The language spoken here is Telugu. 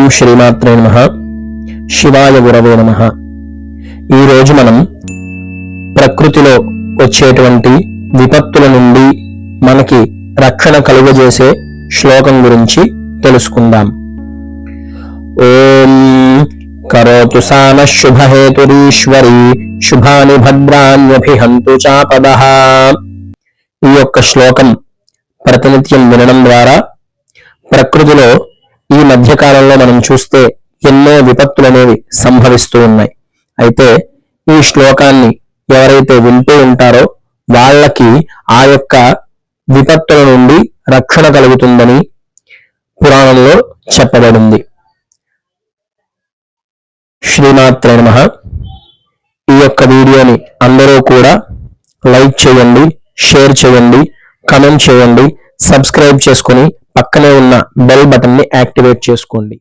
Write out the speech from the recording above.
ఓం శ్రీమాత్రే నమ. శివాయ గురవే నమ. ఈరోజు మనం ప్రకృతిలో వచ్చేటువంటి విపత్తుల నుండి మనకి రక్షణ కలుగజేసే శ్లోకం గురించి తెలుసుకుందాం. ఓం కరోతు సాన శుభహేతురీశ్వరి శుభాని భద్రాన్యభిహంతు చాపద. ఈ యొక్క శ్లోకం ప్రతినిత్యం వినడం ద్వారా ప్రకృతిలో ఈ మధ్యకాలంలో మనం చూస్తే ఎన్నో విపత్తులు అనేవి సంభవిస్తూ ఉన్నాయి. అయితే ఈ శ్లోకాన్ని ఎవరైతే వింటూ ఉంటారో వాళ్ళకి ఆ యొక్క విపత్తుల నుండి రక్షణ కలుగుతుందని పురాణంలో చెప్పబడింది. శ్రీమాత్ర నమ. ఈ యొక్క వీడియోని అందరూ కూడా లైక్ చేయండి షేర్ చేయండి కమెంట్ చేయండి సబ్స్క్రైబ్ చేసుకొని పక్కనే ఉన్న బెల్ బటన్ని యాక్టివేట్ చేసుకోండి.